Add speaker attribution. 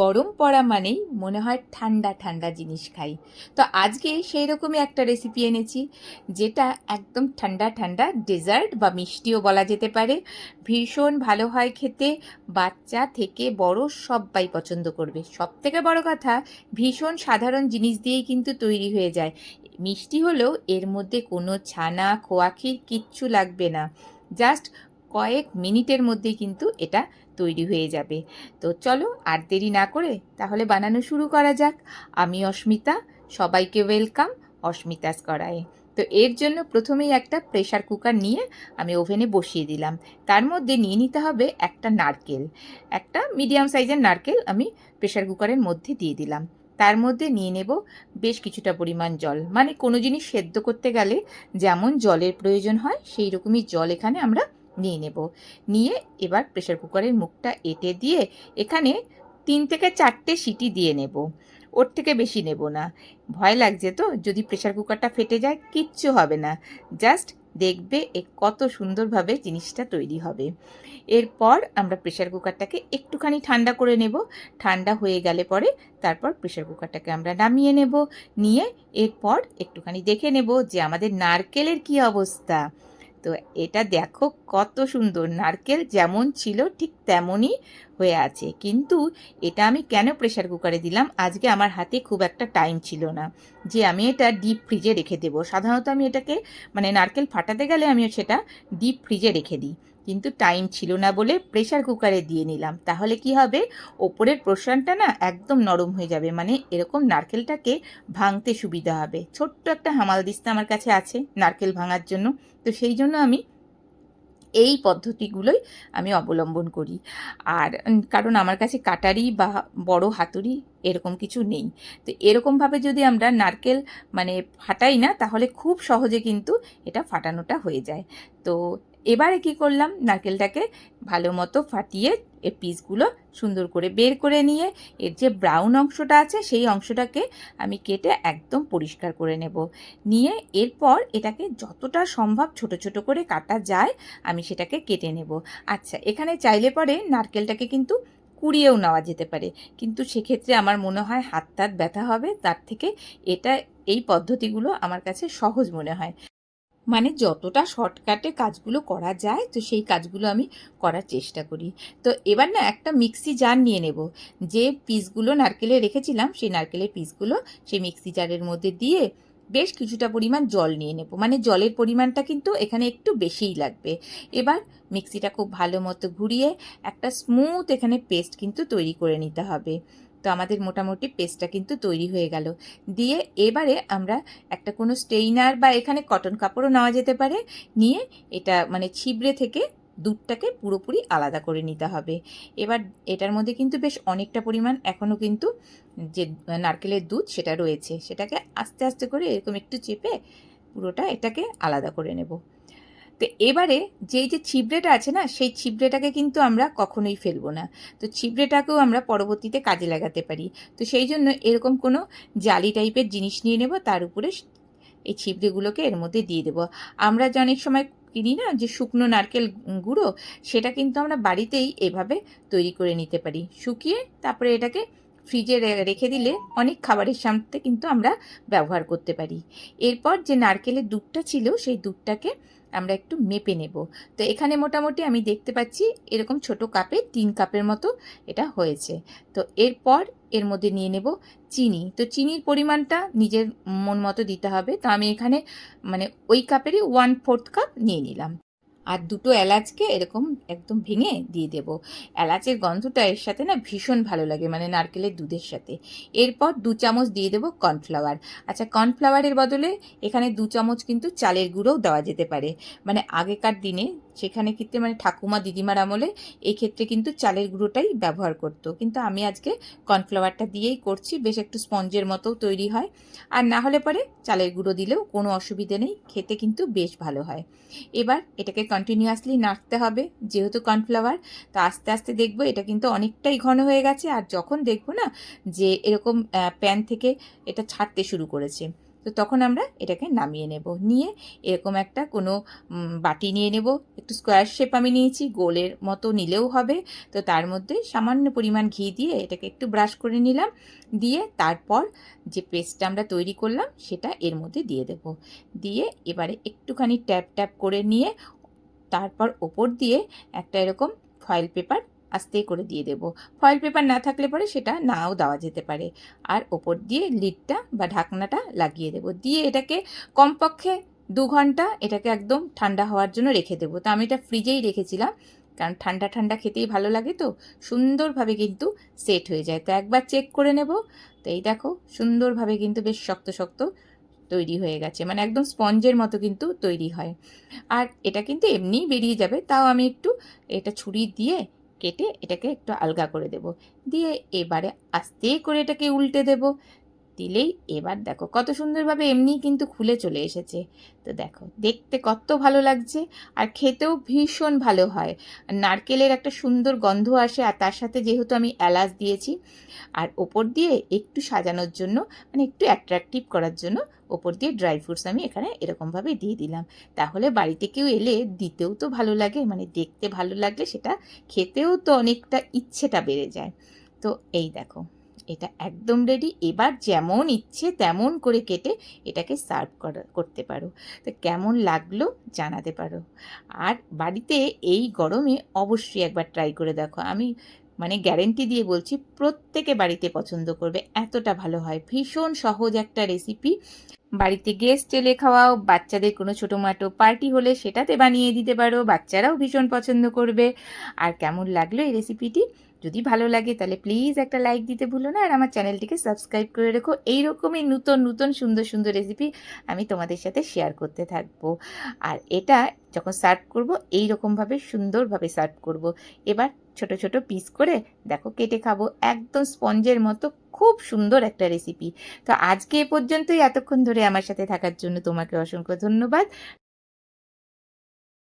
Speaker 1: গরম পড়া মানেই মনে হয় ঠান্ডা ঠান্ডা জিনিস খাই। তো আজকে সেই রকমই একটা রেসিপি এনেছি, যেটা একদম ঠান্ডা ঠান্ডা ডেজার্ট বা মিষ্টিও বলা যেতে পারে। ভীষণ ভালো হয় খেতে, বাচ্চা থেকে বড় সবাই পছন্দ করবে। সব থেকে বড় কথা, ভীষণ সাধারণ জিনিস দিয়েই কিন্তু তৈরি হয়ে যায়। মিষ্টি হলেও এর মধ্যে কোনো ছানা খোয়াক্ষীর কিচ্ছু লাগবে না। জাস্ট কয়েক মিনিটের মধ্যেই কিন্তু এটা তৈরি হয়ে যাবে। তো চলো আর দেরি না করে তাহলে বানানো শুরু করা যাক। আমি অস্মিতা, সবাইকে ওয়েলকাম অস্মিতাস করায় তো এর জন্য প্রথমেই একটা প্রেশার কুকার নিয়ে আমি ওভেনে বসিয়ে দিলাম। তার মধ্যে নিয়ে নিতে হবে একটা নারকেল। একটা মিডিয়াম সাইজের নারকেল আমি প্রেশার কুকারের মধ্যে দিয়ে দিলাম। তার মধ্যে নিয়ে নেব বেশ কিছুটা পরিমাণ জল। মানে কোনো জিনিস সেদ্ধ করতে গেলে যেমন জলের প্রয়োজন হয় সেই রকমই জল এখানে আমরা নিয়ে নেব। নিয়ে এবার প্রেশার কুকারের মুখটা এঁটে দিয়ে এখানে তিন থেকে চারটে সিটি দিয়ে নেব। ওর থেকে বেশি নেব না। ভয় লাগছে তো, যদি প্রেশার কুকারটা ফেটে যায় কিচ্ছু হবে না। জাস্ট দেখবে এ কত সুন্দরভাবে জিনিসটা তৈরি হবে। এরপর আমরা প্রেশার কুকারটাকে একটুখানি ঠান্ডা করে নেব। ঠান্ডা হয়ে গেলে পরে তারপর প্রেশার কুকারটাকে আমরা নামিয়ে নেব। নিয়ে এরপর একটুখানি দেখে নেব যে আমাদের নারকেলের কি অবস্থা। তো এটা দেখো কত সুন্দর। নারকেল যেমন ছিল ঠিক তেমনই হয়ে আছে। কিন্তু এটা আমি কেন প্রেশার কুকারে দিলাম? আজকে আমার হাতে খুব একটা টাইম ছিল না যে আমি এটা ডিপ ফ্রিজে রেখে দেবো। সাধারণত আমি এটাকে মানে নারকেল ফাটাতে গেলে আমি সেটা ডিপ ফ্রিজে রেখে দিই। কিন্তু টাইম ছিল না বলে প্রেশার কুকারে দিয়ে নিলাম। তাহলে কি হবে? ওপরের প্রসানটা না একদম নরম হয়ে যাবে মানে এরকম নারকেলটাকে ভাঙতে সুবিধা হবে। ছোট্ট একটা হামাল দিস্তা আমার কাছে আছে নারকেল ভাঙার জন্য। তো সেই জন্য আমি এই পদ্ধতিগুলোই আমি অবলম্বন করি। আর কারণ আমার কাছে কাটারি বা বড় হাতুড়ি এরকম কিছু নেই। তো এরকমভাবে যদি আমরা নারকেল মানে ফাটাই না, তাহলে খুব সহজে কিন্তু এটা ফাটানোটা হয়ে যায়। তো এবারে কি করলাম? নারকেলটাকে ভালো মতো ফাটিয়ে এর পিসগুলো সুন্দর করে বের করে নিয়ে এর যে ব্রাউন অংশটা আছে, সেই অংশটাকে আমি কেটে একদম পরিষ্কার করে নেব। নিয়ে এরপর এটাকে যতটা সম্ভব ছোট ছোট করে কাটা যায়, আমি সেটাকে কেটে নেব। আচ্ছা এখানে চাইলে পরে নারকেলটাকে কিন্তু কুড়িয়েও নেওয়া যেতে পারে। কিন্তু সেক্ষেত্রে আমার মনে হয় হাত তাত ব্যথা হবে, তার থেকে এটা, এই পদ্ধতিগুলো আমার কাছে সহজ মনে হয়। মানে যতটা শর্টকাটে কাজগুলো করা যায়, তো সেই কাজগুলো আমি করার চেষ্টা করি। তো এবার না একটা মিক্সি জার নিয়ে নেব। যে পিসগুলো নারকেলে রেখেছিলাম, সেই নারকেলের পিসগুলো সেই মিক্সি জারের মধ্যে দিয়ে বেশ কিছুটা পরিমাণ জল নিয়ে নেব। মানে জলের পরিমাণটা কিন্তু এখানে একটু বেশিই লাগবে। এবার মিক্সিটা খুব ভালো মতো ঘুরিয়ে একটা স্মুথ এখানে পেস্ট কিন্তু তৈরি করে নিতে হবে। তো আমাদের মোটামুটি পেস্টটা কিন্তু তৈরি হয়ে গেল। দিয়ে এবারে আমরা একটা কোনো স্টেইনার বা এখানে কটন কাপড়ও নেওয়া যেতে পারে। নিয়ে এটা মানে ছিবড়ে থেকে দুধটাকে পুরোপুরি আলাদা করে নিতে হবে। এবার এটার মধ্যে কিন্তু বেশ অনেকটা পরিমাণ এখনও কিন্তু যে নারকেলের দুধ সেটা রয়েছে। সেটাকে আস্তে আস্তে করে এরকম একটু চেপে পুরোটা এটাকে আলাদা করে নেব। তো এবারে যেই যে ছিবড়েটা আছে না, সেই ছিবড়েটাকে কিন্তু আমরা কখনোই ফেলব না। তো ছিবড়েটাকেও আমরা পরবর্তীতে কাজে লাগাতে পারি। তো সেই জন্য এরকম কোনো জালি টাইপের জিনিস নিয়ে নেব, তার উপরে এই ছিবড়েগুলোকে এর মধ্যে দিয়ে দেবো। আমরা যে অনেক সময় কিনি না, যে শুকনো নারকেল গুঁড়ো, সেটা কিন্তু আমরা বাড়িতেই এভাবে তৈরি করে নিতে পারি। শুকিয়ে তারপরে এটাকে ফ্রিজে রেখে দিলে অনেক খাবারের সামনে কিন্তু আমরা ব্যবহার করতে পারি। এরপর যে নারকেলের দুধটা ছিল, সেই দুধটাকে আমরা একটু মেপে নেব। তো এখানে মোটামুটি আমি দেখতে পাচ্ছি এরকম ছোট কাপে তিন কাপের মতো এটা হয়েছে। তো এরপর এর মধ্যে নিয়ে নেব চিনি। তো চিনির পরিমাণটা নিজের মন মতো দিতে হবে। তো আমি এখানে মানে ওই কাপেরই ওয়ান ফোর্থ কাপ নিয়ে নিলাম। আর দুটো এলাচকে এরকম একদম ভেঙে দিয়ে দেব। এলাচের গন্ধটা এর সাথে না ভীষণ ভালো লাগে মানে নারকেলের দুধের সাথে। এরপর দু চামচ দিয়ে দেবো কর্নফ্লাওয়ার। আচ্ছা কর্নফ্লাওয়ারের বদলে এখানে দু চামচ কিন্তু চালের গুঁড়োও দেওয়া যেতে পারে। মানে আগেকার দিনে সেখানে ক্ষেত্রে মানে ঠাকুমা দিদিমার আমলে এই ক্ষেত্রে কিন্তু চালের গুঁড়োটাই ব্যবহার করতো। কিন্তু আমি আজকে কর্নফ্লাওয়ারটা দিয়েই করছি, বেশ একটু স্পঞ্জের মতো তৈরি হয়। আর না হলে পরে চালের গুঁড়ো দিলেও কোনো অসুবিধে নেই, খেতে কিন্তু বেশ ভালো হয়। এবার এটাকে কন্টিনিউয়াসলি নাড়তে হবে, যেহেতু কর্নফ্লাওয়ার, তো আস্তে আস্তে দেখব এটা কিন্তু অনেকটাই ঘন হয়ে গেছে। আর যখন দেখব না যে এরকম প্যান থেকে এটা ছাড়তে শুরু করেছে, তো তখন আমরা এটাকে নামিয়ে নেব। নিয়ে এরকম একটা কোনো বাটি নিয়ে নেব। একটু স্কোয়ার শেপ আমি নিয়েছি, গোলের মতো নিলেও হবে। তো তার মধ্যে সামান্য পরিমাণ ঘি দিয়ে এটাকে একটু ব্রাশ করে নিলাম। দিয়ে তারপর যে পেস্টটা আমরা তৈরি করলাম, সেটা এর মধ্যে দিয়ে দেব। দিয়ে এবারে একটুখানি ট্যাপ ট্যাপ করে নিয়ে তারপর ওপর দিয়ে একটা এরকম ফয়েল পেপার আস্তে করে দিয়ে দেব। ফয়েল পেপার না থাকলে পরে সেটা নাও দেওয়া যেতে পারে। আর ওপর দিয়ে লিডটা বা ঢাকনাটা লাগিয়ে দেব। দিয়ে এটাকে কমপক্ষে দু ঘণ্টা এটাকে একদম ঠান্ডা হওয়ার জন্য রেখে দেবো। তো আমি এটা ফ্রিজেই রেখেছিলাম, কারণ ঠান্ডা ঠান্ডা খেতেই ভালো লাগে তো, সুন্দরভাবে কিন্তু সেট হয়ে যায়। তো একবার চেক করে নেব। তো এই দেখো, সুন্দরভাবে কিন্তু বেশ শক্ত শক্ত তৈরি হয়ে গেছে। মানে একদম স্পঞ্জের মতো কিন্তু তৈরি হয়। আর এটা কিন্তু এমনিই বেরিয়ে যাবে। তাও আমি একটু এটা ছুরি দিয়ে কেটে এটাকে একটু আলগা করে দেব। দিয়ে এবারে আস্তে করে এটাকে উল্টে দেব। দিলেই এবার দেখো কত সুন্দরভাবে এমনিই কিন্তু খুলে চলে এসেছে। তো দেখো, দেখতে কত ভালো লাগছে আর খেতেও ভীষণ ভালো হয়। নারকেলের একটা সুন্দর গন্ধ আসে আর তার সাথে যেহেতু আমি এলাচ দিয়েছি আর ওপর দিয়ে একটু সাজানোর জন্য মানে একটু অ্যাট্রাকটিভ করার জন্য ওপর দিয়ে ড্রাই ফ্রুটস আমি এখানে এরকমভাবে দিয়ে দিলাম। তাহলে বাড়িতে কেউ এলে দিতেও তো ভালো লাগে মানে দেখতে ভালো লাগলে সেটা খেতেও তো অনেকটা ইচ্ছেটা বেড়ে যায়। তো এই দেখো। এটা একদম রেডি এবার যেমন ইচ্ছে তেমন করে কেটে এটাকে সার্ভ করা, করতে পারো। তো কেমন লাগল জানাতে পারো। আর বাড়িতে এই গরমে অবশ্যই একবার ট্রাই করে দেখো। আমি মানে গ্যারেন্টি দিয়ে বলছি প্রত্যেকে বাড়িতে পছন্দ করবে, এতটা ভালো হয়। ভীষণ সহজ একটা রেসিপি বাড়িতে গেস্ট এলে খাওয়াও, বাচ্চাদের কোনো ছোটো মাটো পার্টি হলে সেটাতে বানিয়ে দিতে পারো, বাচ্চারাও ভীষণ পছন্দ করবে। আর কেমন লাগল এই রেসিপিটি যদি ভালো লাগে তাহলে প্লিজ একটা লাইক দিতে ভুলো না, আর আমার চ্যানেলটিকে সাবস্ক্রাইব করে রেখো। এইরকমই নতুন নতুন, সুন্দর সুন্দর রেসিপি আমি তোমাদের সাথে শেয়ার করতে থাকব। আর এটা যখন সার্ভ করব এই রকমভাবে সুন্দরভাবে সার্ভ করব। এবার ছোট ছোট পিস করে দেখো কেটে খাব। একদম স্পঞ্জের মতো খুব সুন্দর একটা রেসিপি তো আজকে এ পর্যন্তই। এতক্ষণ ধরে আমার সাথে থাকার জন্য তোমাকে অসংখ্য ধন্যবাদ।